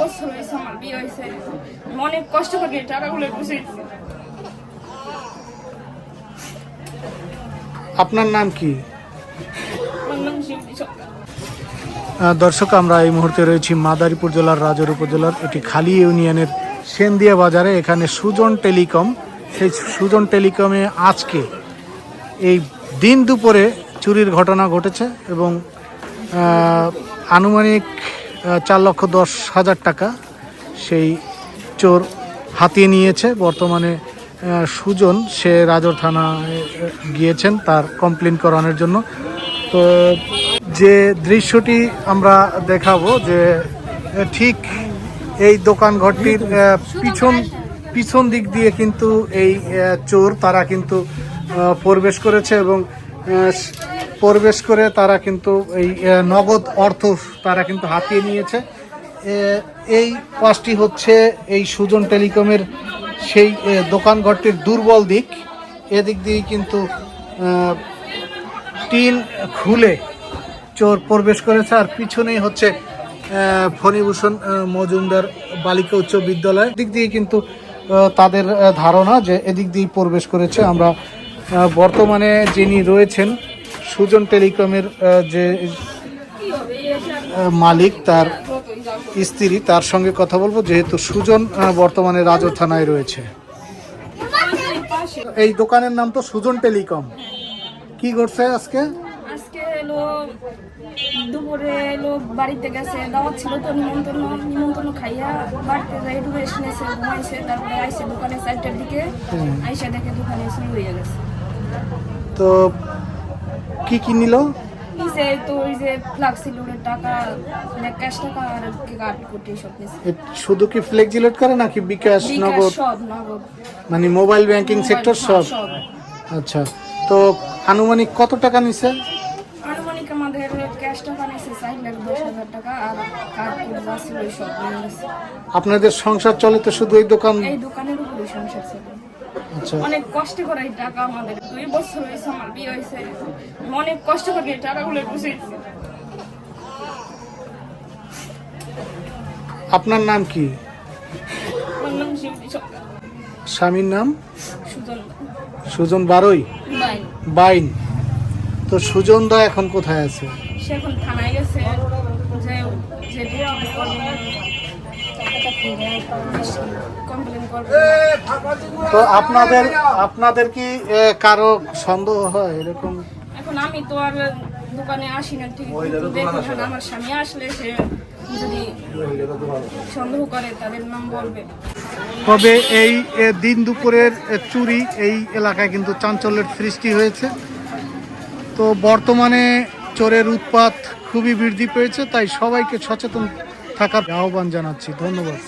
বছর হয়েছে আমার বিয়ে হয়েছে। অনেক কষ্ট করে টাকাগুলো বুঝেছি আপনার নাম কি? দর্শক আমরা এই মুহূর্তে রয়েছি মাদারীপুর জেলার রাজর উপজেলার এটি খালি ইউনিয়নের সেনদিয়া বাজারে। এখানে সুজন টেলিকম সেই সুজন টেলিকমে আজকে এই দিন দুপুরে চুরির ঘটনা ঘটেছে এবং আনুমানিক চার লক্ষ দশ হাজার টাকা সেই চোর হাতিয়ে নিয়েছে। বর্তমানে সুজন, সে রাজর থানায় গিয়েছেন তার কমপ্লেন করানোর জন্য। তো যে দৃশ্যটি আমরা দেখাবো যে ঠিক এই দোকান ঘরটির পিছন পিছন দিক দিয়ে কিন্তু এই চোর তারা কিন্তু প্রবেশ করেছে এবং প্রবেশ করে তারা কিন্তু এই নগদ অর্থ তারা কিন্তু হাতিয়ে নিয়েছে। এই পাঁচটি হচ্ছে এই সুজন টেলিকমের সেই এ, দোকান ঘরটির দুর্বল দিক। এদিক দিয়ে কিন্তু টিন খুলে চোর প্রবেশ করেছে। আর পিছনেই হচ্ছে ফণিভূষণ মজুমদার বালিকা উচ্চ বিদ্যালয়। দিক দিয়ে কিন্তু তাদের ধারণা যে এদিক দিয়ে প্রবেশ করেছে। আমরা বর্তমানে যিনি রয়েছেন সুজন টেলিকমের যে মালিক তার স্ত্রী তার সঙ্গে কথা বলব যেহেতু সুজন বর্তমানে রাজর থানায় রয়েছে। এই দোকানের নাম তো সুজন টেলিকম। কি করছে আজকে? আজকে এলো দুপুরে এলো বাড়িতে গেছে দাওয়াত ছিল তো নিমন্ত্রণ নিমন্ত্রণ খাইয়া বাড়িতে যাই একটু রেস্ট নিয়েছে ঘুমাইছে তারপরে আইসে দোকানে চারটার দিকে আইসা দেখে দোকানে চুরি হয়ে গেছে। তো কি কি নিল নিচে তো ওই যে ফ্লাক্সিল টাকা মানে ক্যাশ টাকা আর কার্ড কোটি সব নিছে। শুধু কি ফ্লেক্সিলেট করে নাকি বিকাশ নগদ? সব নগদ। মানে মোবাইল ব্যাংকিং সেক্টর সব আচ্ছা তো আনুমানিক কত টাকা নিছে? আনুমানিক আমাদের ক্যাশ টাকা নিয়েছে চার লাখ দশ হাজার টাকা আর কার্ড কোড যা সব নিয়ে আপনাদের সংসার চলে তো শুধু এই দোকান? এই দোকানের উপরে সংসার আচ্ছা অনেক কষ্ট করে এই টাকা আমাদের। দুই বছর হয়েছে আমার বিয়ে হয়েছে। অনেক কষ্ট করে এই টাকাগুলো আপনার নাম কি? স্বামীর নাম? সুজন। সুজন বারই? বাইন। তো সুজন দা এখন কোথায় আছে? সে এখন থানায় গেছে। যে যে তো আপনাদের আপনাদের কি কারও সন্দেহ হয় এরকম? এখন আমি তো আর দোকানে আসি না ঠিক দেখুন আমার স্বামী আসলে সে যদি সন্দেহ করে তাদের নাম বলবে। তবে এই দিন দুপুরের চুরি এই এলাকায় কিন্তু চাঞ্চল্যের সৃষ্টি হয়েছে। তো বর্তমানে চোরের উৎপাত খুবই বৃদ্ধি পেয়েছে তাই সবাইকে সচেতন থাকার আহ্বান জানাচ্ছি। ধন্যবাদ।